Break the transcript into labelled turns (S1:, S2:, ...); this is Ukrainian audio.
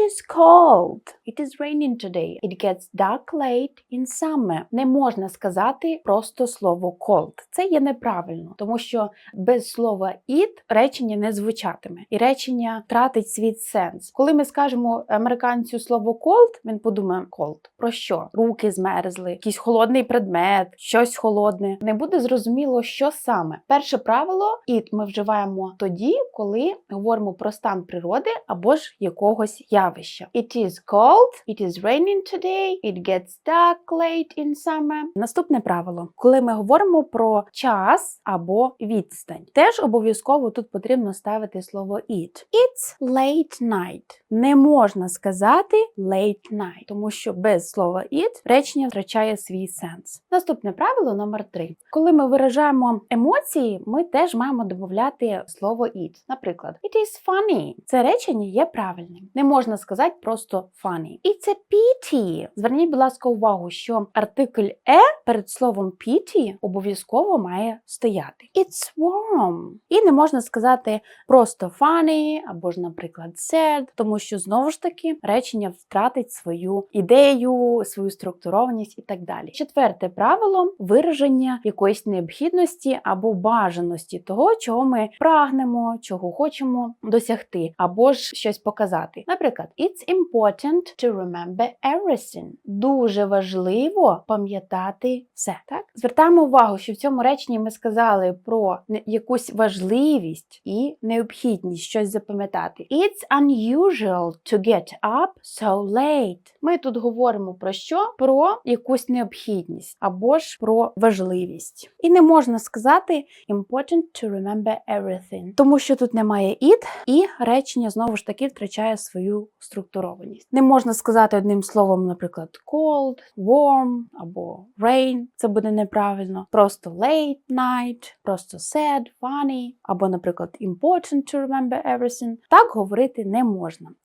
S1: Is cold. It is raining today. It gets dark late in summer. Не можна сказати просто слово cold. Це є неправильно, тому що без слова it речення не звучатиме, і речення тратить свій сенс. Коли ми скажемо американцю слово cold, він подумає cold. Про що? Руки змерзли, якийсь холодний предмет, щось холодне. Не буде зрозуміло, що саме. Перше правило it ми вживаємо тоді, коли говоримо про стан природи або ж якогось явища. It is cold, it is raining today, it gets dark late in summer. Наступне правило, коли ми говоримо про час або відстань, теж обов'язково тут потрібно ставити слово it. It's late night. Не можна сказати late night, тому що без слова it речення втрачає свій сенс. Наступне правило номер три. Коли ми виражаємо емоції, ми теж маємо додати слово it. Наприклад, it is funny. Це речення є правильним. Не можна сказати просто funny. It's a pity. Зверніть, будь ласка, увагу, що артикль e перед словом pity обов'язково має стояти. It's warm. І не можна сказати просто funny або ж, наприклад, sad, тому що знову ж таки речення втратить свою ідею, свою структурованість і так далі. Четверте правило вираження якоїсь необхідності або бажаності того, чого ми прагнемо, чого хочемо досягти, або ж щось показати. Наприклад, it's important to remember everything. Дуже важливо пам'ятати все. Так звертаємо увагу, що в цьому реченні ми сказали про якусь важливість і необхідність щось запам'ятати. It's unusual to get up so late. Ми тут говоримо про що? Про якусь необхідність або ж про важливість. І не можна сказати important to remember everything, тому що тут немає it, і речення знову ж таки втрачає свою структурованість. Не можна сказати одним словом, наприклад, cold, warm або rain. Це буде неправильно. Просто late night, просто sad, funny, або, наприклад, important to remember everything. Так говорити не можна.